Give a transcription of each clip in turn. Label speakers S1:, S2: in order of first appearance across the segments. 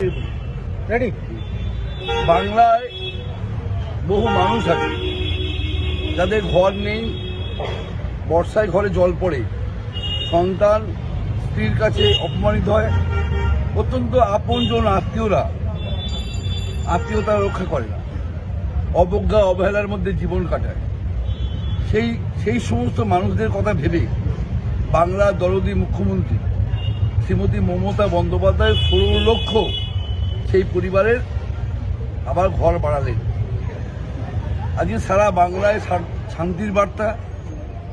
S1: Ready
S2: বাংলায় বহু মানুষ আছে, যাদের ঘর নেই, বর্ষায় ঘরে জল পড়ে। সন্তান স্ত্রীর কাছে অপমানিত হয়। অত্যন্ত আপনজন আত্মীয়রা আত্মীয়তা রক্ষা করে না। অবজ্ঞা, অবহেলার মধ্যে জীবন কাটায়। সেই সেই সমস্ত মানুষদের কথা ভেবে বাংলার দরদি মুখ্যমন্ত্রী শ্রীমতী মমতা বন্দ্যোপাধ্যায় ষোলো লক্ষ সেই পরিবারের আবার ঘর বাড়ালেন। আজকে সারা বাংলায় শান- শান্তির বার্তা,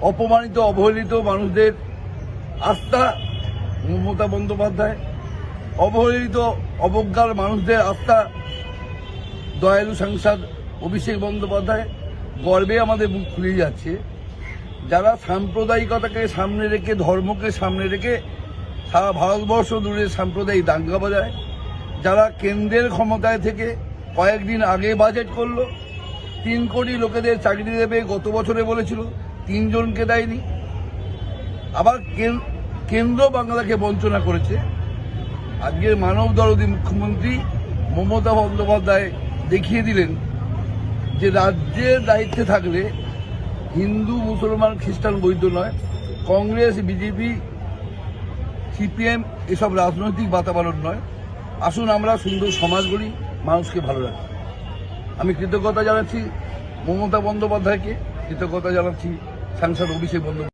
S2: অপমানিত, অবহেলিত মানুষদের আস্থা, মমতা বন্দ্যোপাধ্যায়, অবহেলিত, অবজ্ঞার মানুষদের আস্থা, দয়ালু সাংসদ অভিষেক বন্দ্যোপাধ্যায়, গর্বে আমাদের মুখ খুলে যাচ্ছে। যারা সাম্প্রদায়িকতাকে সামনে রেখে, ধর্মকে সামনে রেখে সারা ভারতবর্ষ দূরে সাম্প্রদায়িক দাঙ্গা বাজায় যারা কেন্দ্রের ক্ষমতায় থেকে কয়েকদিন আগে বাজেট করল, তিন কোটি লোকেদের চাকরি দেবে গত বছরে বলেছিল, তিনজনকে দেয়নি। আবার কেন- কেন্দ্র বাংলাকে বঞ্চনা করেছে। আজকের মানব দরদি মুখ্যমন্ত্রী মমতা বন্দ্যোপাধ্যায় দেখিয়ে দিলেন যে রাজ্যের দায়িত্বে থাকলে হিন্দু, মুসলমান, খ্রিস্টান বৈধ নয়। কংগ্রেস, বিজেপি, সিপিএম এসব রাজনৈতিক বাতাবরণ নয়। আসুন আমরা সুন্দর সমাজ গড়ি মানুষকে ভালো রাখি। আমি কৃতজ্ঞতা জানাচ্ছি মমতা বন্দ্যোপাধ্যায়কে, কৃতজ্ঞতা জানাচ্ছি সাংসদ অভিষেক বন্দ্যোপাধ্যায়।